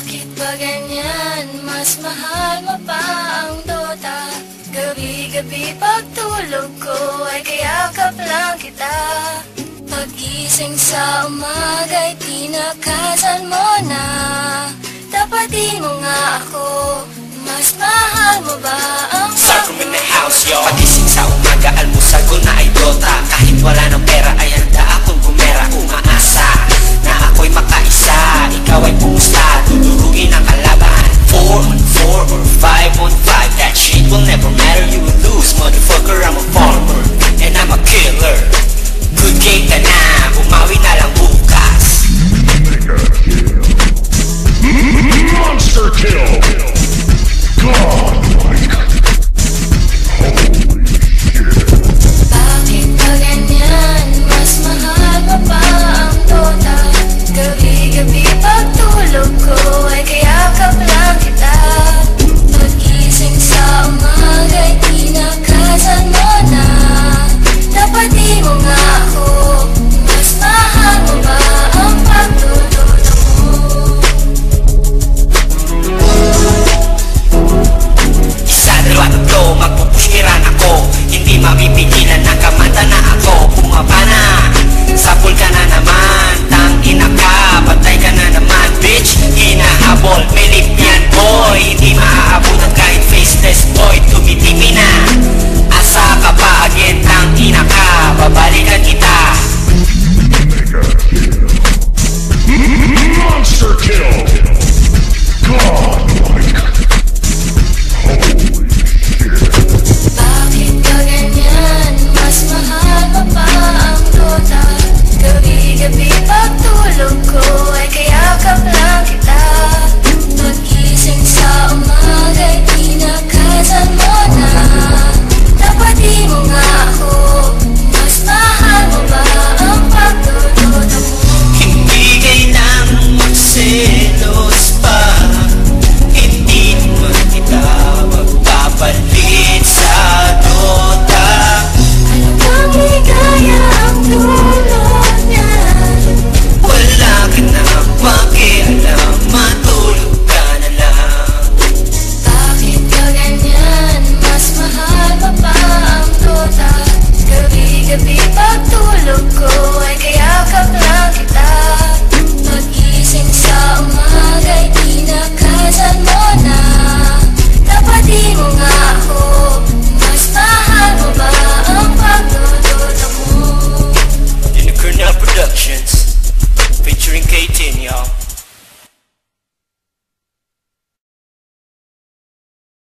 Bakit ba ganyan? Mas mahal mo pa ang Dota Gabi-gabi pagtulog ko ay kayakap lang kita. Pagising sa umaga'y tinakasan mo na. Tapatin mo nga ako. Mas mahal mo ba ang Sarko in the house, yo drink 18, y'all.